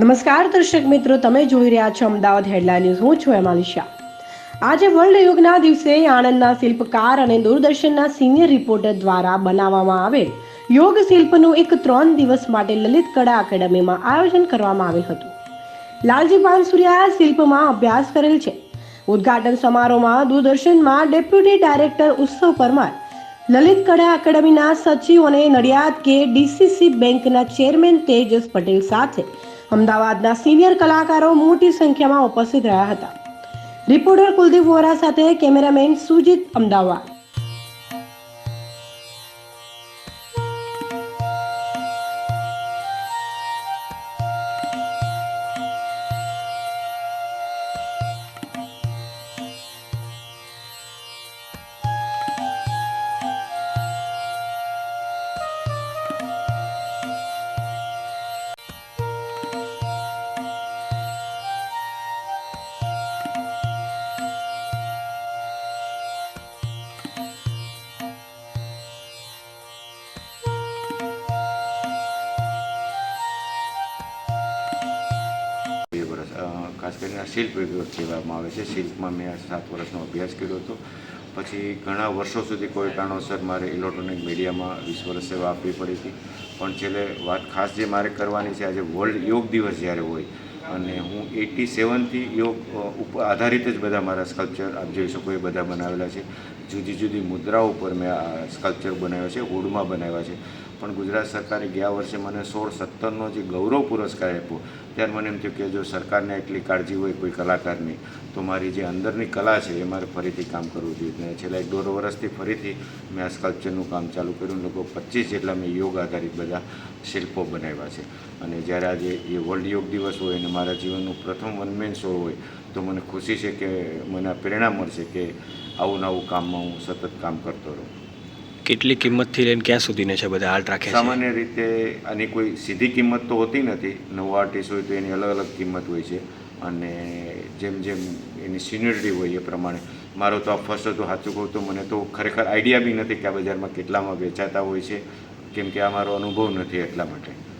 નમસ્કાર દર્શક મિત્રો, તમે જોઈ રહ્યા છો અમદાવાદ હેડલાઇન ન્યૂઝ. હું છું એમાલી શાહ. આજે વર્લ્ડ યોગના દિવસે આણંદના શિલ્પકાર અને દૂરદર્શનના સિનિયર રિપોર્ટર દ્વારા બનાવવામાં આવેલ યોગ શિલ્પનું એક ત્રણ દિવસ માટે લલિત કળા એકેડમીમાં આયોજન કરવામાં આવેલ હતું. લાલજી પાનસુરિયા શિલ્પમાં અભ્યાસ કરેલ છે. ઉદ્ઘાટન સમારોહમાં દૂરદર્શનમાં ડેપ્યુટી ડાયરેક્ટર ઉત્સવ પરમાર, લલિત કળા એકેડમીના સચિવ અને નડિયાદ કે ડીસીસી બેંકના ચેરમેન તેજસ પટેલ સાથે અમદાવાદના સિનિયર કલાકારો મોટી સંખ્યામાં ઉપસ્થિત રહ્યા હતા. રિપોર્ટર કુલદીપ વોરા સાથે કેમેરામેન સુજીત અમદાવાદ. ખાસ કરીને શિલ્પ વિભાગ કહેવામાં આવે છે. શિલ્પમાં મેં સાત વર્ષનો અભ્યાસ કર્યો હતો. પછી ઘણા વર્ષો સુધી કોઈ કારણોસર મારે ઇલેક્ટ્રોનિક મીડિયામાં વીસ વર્ષ સેવા આપવી પડી હતી. પણ છેલ્લે વાત ખાસ જે મારે કરવાની છે, આજે વર્લ્ડ યોગ દિવસ જ્યારે હોય, અને હું એટી સેવનથી યોગ ઉપર આધારિત જ બધા મારા સ્કલ્પચર આપ જોઈ શકો એ બધા બનાવેલા છે. જુદી જુદી મુદ્રાઓ ઉપર મેં આ સ્કલ્પચર બનાવ્યા છે, હુડમાં બનાવ્યા છે. પણ ગુજરાત સરકારે ગયા વર્ષે મને સોળ સત્તરનો જે ગૌરવ પુરસ્કાર આપ્યો, ત્યારે મને એમ થયું કે જો સરકારને એટલી કાળજી હોય કોઈ કલાકારની, તો મારી જે અંદરની કલા છે એ મારે ફરીથી કામ કરવું જોઈએ. ને છેલ્લા એક દોઢ વર્ષથી ફરીથી મેં આ સ્કલ્પચરનું કામ ચાલુ કર્યું. લગભગ પચીસ જેટલા મેં યોગ આધારિત બધા શિલ્પો બનાવ્યા છે. અને જ્યારે આજે એ વર્લ્ડ યોગ દિવસ હોય અને મારા જીવનનું પ્રથમ વનમેન શો હોય, તો મને ખુશી છે કે મને પ્રેરણા મળશે કે આવું નવું કામમાં હું સતત કામ કરતો રહું. કેટલી કિંમતથી લઈને ક્યાં સુધીને છે બધા આર્ટ રાખે છે? સામાન્ય રીતે આની કોઈ સીધી કિંમત તો હોતી નથી. નવો આર્ટિસ્ટ હોય તો એની અલગ અલગ કિંમત હોય છે. અને જેમ જેમ એની સિનિયરિટી હોય એ પ્રમાણે. મારો તો આ ફર્સ્ટ હતો, સાચું કહું તો મને તો ખરેખર આઈડિયા બી નથી કે આ બજારમાં કેટલામાં વેચાતા હોય છે. કેમ કે આ મારો અનુભવ નથી એટલા માટે.